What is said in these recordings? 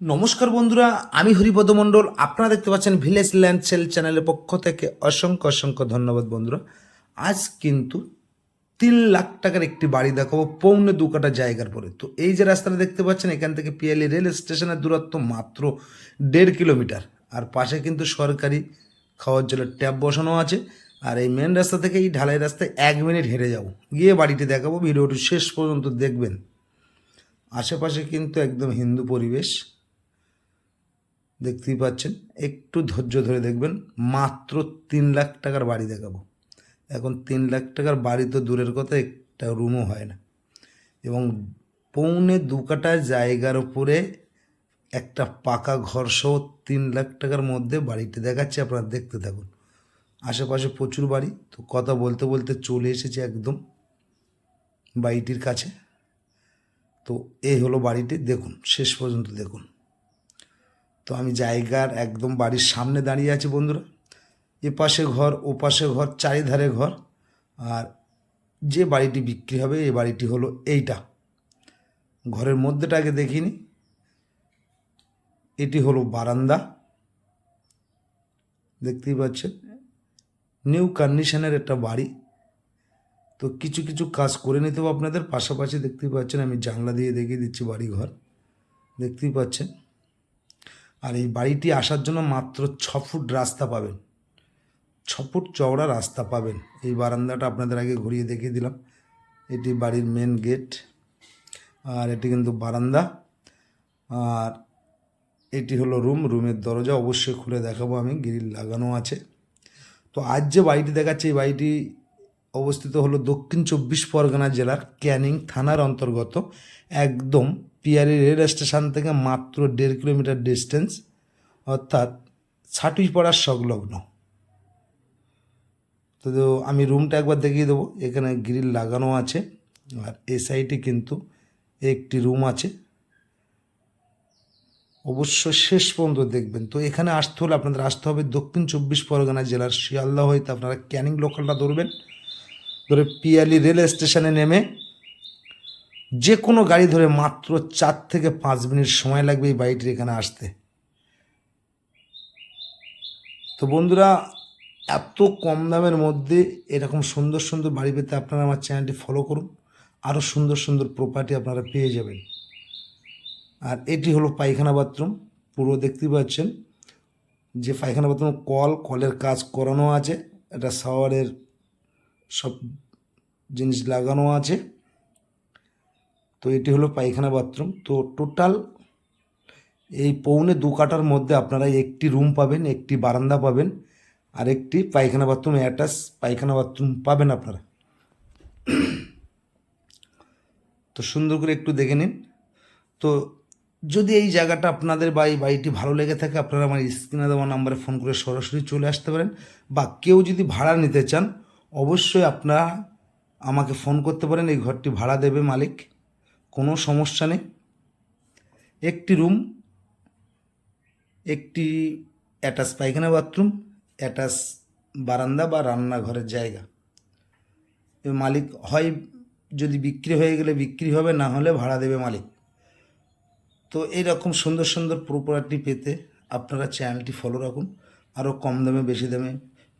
নমস্কার বন্ধুরা, আমি হরিপদ মণ্ডল। আপনারা দেখতে পাচ্ছেন ভিলেজ ল্যান্ড সেল চ্যানেলের পক্ষ থেকে অসংখ্য অসংখ্য ধন্যবাদ বন্ধুরা। আজ কিন্তু তিন লাখ টাকার একটি বাড়ি দেখাবো, পৌনে দু কাটা জায়গার পরে। তো এই যে রাস্তাটা দেখতে পাচ্ছেন, এখান থেকে পিয়ালি রেল স্টেশনের দূরত্ব মাত্র দেড় কিলোমিটার। আর পাশে কিন্তু সরকারি খাওয়ার জলের ট্যাপ বসানো আছে। আর এই মেন রাস্তা থেকে এই ঢালাই রাস্তায় এক মিনিট হেঁটে যাব। গিয়ে বাড়িটি দেখাবো, ভিডিওটি শেষ পর্যন্ত দেখবেন। আশেপাশে কিন্তু একদম হিন্দু পরিবেশ। দেখতেই পাচ্ছেন। একটু ধৈর্য ধরে দেখবেন, মাত্র তিন লাখ টাকার বাড়ি দেখাবো। এখন তিন লাখ টাকার বাড়ি তো দূরের কথা, একটা রুমও হয় না। এবং পৌনে দু কাটা জায়গার উপরে একটা পাকা ঘর সহ তিন লাখ টাকার মধ্যে বাড়িটি দেখাচ্ছে, আপনারা দেখতে থাকুন। আশেপাশে প্রচুর বাড়ি, তো কথা বলতে বলতে চলে এসেছে একদম বাড়িটির কাছে। তো এই হলো বাড়িটি, দেখুন, শেষ পর্যন্ত দেখুন। তো আমি জায়গার একদম বাড়ির সামনে দাঁড়িয়ে আছি বন্ধুরা। এ পাশে ঘর ও পাশে ঘর, চারিধারে ঘর। আর যে বাড়িটি বিক্রি হবে, এই বাড়িটি হলো এইটা। ঘরের মধ্যেটা আগে দেখিনি। এটি হলো বারান্দা। দেখতেই পাচ্ছেন? নিউ কন্ডিশনের একটা বাড়ি। তো কিছু কিছু কাজ করে নিতে হবে আপনাদের। পাশাপাশি দেখতেই পাচ্ছেন, আমি জানলা দিয়ে দেখিয়ে দিচ্ছি বাড়ি ঘর দেখতেই পাচ্ছেন? আর এই বাড়িটি আসার জন্য মাত্র ছ ফুট রাস্তা পাবেন। ছ ফুট চওড়া রাস্তা পাবেন। এই বারান্দাটা আপনাদের আগে ঘুরিয়ে দেখিয়ে দিলাম। এটি বাড়ির মেন গেট আর এটি কিন্তু বারান্দা। আর এটি হলো রুম রুমের দরজা অবশ্যই খুলে দেখাবো আমি গ্রিল লাগানো আছে। তো আজ যে বাড়িটি দেখাচ্ছে, এই বাড়িটি অবস্থিত হলো দক্ষিণ চব্বিশ পরগনা জেলার ক্যানিং থানার অন্তর্গত একদম পিয়ারি রেল স্টেশন থেকে মাত্র দেড় কিলোমিটার ডিস্টেন্স অর্থাৎ ছাটুইপাড়ার সংলগ্ন। তো আমি রুমটা একবার দেখিয়ে দেবো। এখানে গ্রিল লাগানো আছে, আর এ সাইডে কিন্তু একটি রুম আছে। অবশ্য শেষ পর্যন্ত দেখবেন। তো এখানে আসতে হলে আপনাদের আসতে হবে দক্ষিণ চব্বিশ পরগনা জেলার শিয়ালদা হইতে আপনারা ক্যানিং লোকালটা ধরবেন। ধরে পিয়ালি রেল স্টেশনে নেমে যে কোনো গাড়ি ধরে মাত্র চার থেকে পাঁচ মিনিট সময় লাগবে এই বাড়িটির এখানে আসতে। তো বন্ধুরা, এত কম দামের মধ্যে এরকম সুন্দর সুন্দর বাড়ি পেতে আপনারা আমার চ্যানেলটি ফলো করুন। আরও সুন্দর সুন্দর প্রপার্টি আপনারা পেয়ে যাবেন। আর এটি হলো পায়খানা বাথরুম। পুরো দেখতে পাচ্ছেন যে পায়খানা বাথরুম, কল, কলের কাজ করানো আছে। এটা শাওয়ারের সব জিনিস লাগানো আছে। তো এটি হলো পায়খানা বাথরুম। তো টোটাল এই পৌনে দু কাটার মধ্যে আপনারা একটি রুম পাবেন, একটি বারান্দা পাবেন, আর একটি পায়খানা বাথরুম, অ্যাটাচ পায়খানা বাথরুম পাবেন আপনারা। তো সুন্দর করে একটু দেখে নিন। তো যদি এই জায়গাটা আপনাদের বা এই বাড়িটি ভালো লেগে থাকে, আপনারা আমার স্ক্রিনে দেওয়া নাম্বারে ফোন করে সরাসরি চলে আসতে পারেন, বা কেউ যদি ভাড়া নিতে চান অবশ্যই আপনারা আমাকে ফোন করতে পারেন, এই ঘরটি ভাড়া দেবে মালিক, কোনো সমস্যা নেই। একটি রুম, একটি অ্যাটাচ পায়খানা বাথরুম, অ্যাটাচ বারান্দা বা রান্নাঘরের জায়গা। মালিক হয় যদি বিক্রি হয়ে গেলে বিক্রি হবে, না হলে ভাড়া দেবে মালিক। তো এইরকম সুন্দর সুন্দর প্রপার্টি পেতে আপনারা চ্যানেলটি ফলো রাখুন, আরও কম দামে, বেশি দামে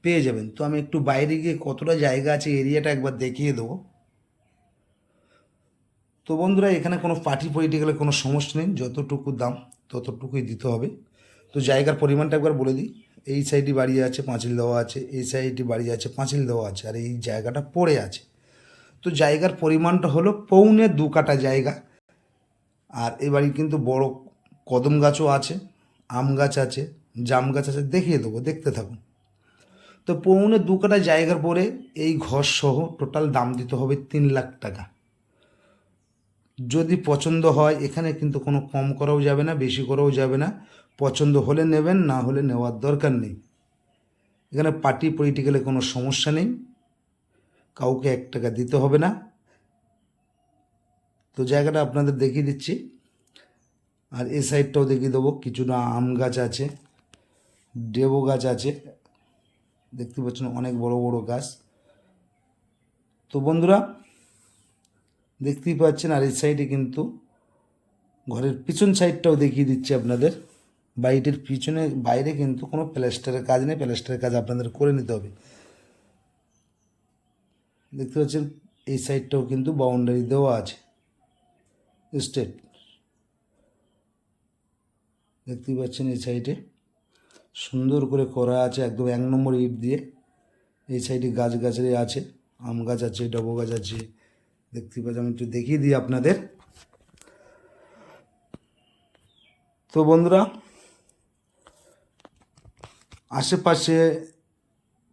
পেয়ে যাবেন। তো আমি একটু বাইরে গিয়ে কতটা জায়গা আছে, এরিয়াটা একবার দেখিয়ে দেবো। তো বন্ধুরা, এখানে কোনো পার্টি গেলে কোনো সমস্যা নেই, যতটুকু দাম ততটুকুই দিতে হবে। তো জায়গার পরিমাণটা একবার বলে দিই। এই সাইডে বাড়ি আছে, পাঁচিল দেওয়া আছে, এই সাইডে বাড়ি আছে, পাঁচিল দেওয়া আছে, আর এই জায়গাটা পড়ে আছে। তো জায়গার পরিমাণটা হলো পৌনে দু কাটা জায়গা। আর এই বাড়ি কিন্তু বড় কদম গাছও আছে, আম গাছ আছে, জাম গাছ আছে, দেখিয়ে দেবো, দেখতে থাকুন। তো পৌনে দু কাটা জায়গার পরে এই ঘর সহ টোটাল দাম দিতে হবে তিন লাখ টাকা। যদি পছন্দ হয়, এখানে কিন্তু কোনো কম করাও যাবে না, বেশি করাও যাবে না। পছন্দ হলে নেবেন, না হলে নেওয়ার দরকার নেই। এখানে পার্টি পলিটিক্যালে কোনো সমস্যা নেই। কাউকে এক টাকা দিতে হবে না। তো জায়গাটা আপনাদের দেখিয়ে দিচ্ছি। আর এ সাইডটাও দেখিয়ে দেবো। কিছুটা আম গাছ আছে, ডেবো গাছ আছে। দেখতে পাচ্ছেন অনেক বড় বড় গাছ। তো বন্ধুরা, দেখতেই পাচ্ছেন আর এই সাইডে কিন্তু ঘরের পিছন সাইডটাও দেখিয়ে দিচ্ছি আপনাদের। বাড়িটির পিছনে, বাইরে কিন্তু কোনো প্লাস্টারের কাজ নেই। প্লাস্টারের কাজ আপনাদের করে নিতে হবে। দেখতে পাচ্ছেন, এই সাইডটাও কিন্তু বাউন্ডারি দেওয়া আছে। স্টেট দেখতেই পাচ্ছেন এই সাইডে সুন্দর করে করা আছে, একদম এক নম্বর ইট দিয়ে। এই সাইডে গাছ গাছালি আছে, আম গাছ আছে, ডবো গাছ আছে, দেখতে পাচ্ছেন আমি একটু দেখিয়ে দিই আপনাদের। তো বন্ধুরা, আশেপাশে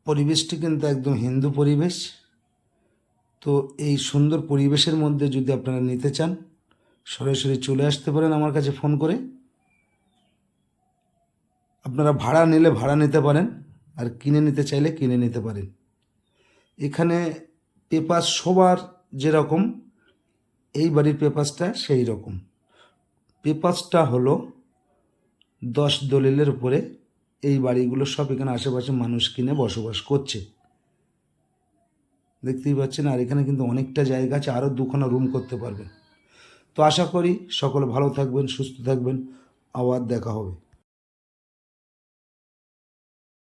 পরিবেশটি কিন্তু একদম হিন্দু পরিবেশ। তো এই সুন্দর পরিবেশের মধ্যে যদি আপনারা নিতে চান, সরাসরি চলে আসতে পারেন আমার কাছে ফোন করে। আপনারা ভাড়া নিলে ভাড়া নিতে পারেন আর কিনে নিতে চাইলে কিনে নিতে পারেন। এখানে পেপার সবার যেরকম, এই বাড়ির পেপারসটা সেই রকম। পেপারসটা হলো দশ দলিলের উপরে এই বাড়িগুলো সব এখানে আশেপাশে মানুষ কিনে বসবাস করছে। দেখতেই পাচ্ছেন, আর এখানে কিন্তু অনেকটা জায়গা আছে আরও দুখানা রুম করতে পারবেন। তো আশা করি সকলে ভালো থাকবেন, সুস্থ থাকবেন। আবার দেখা হবে।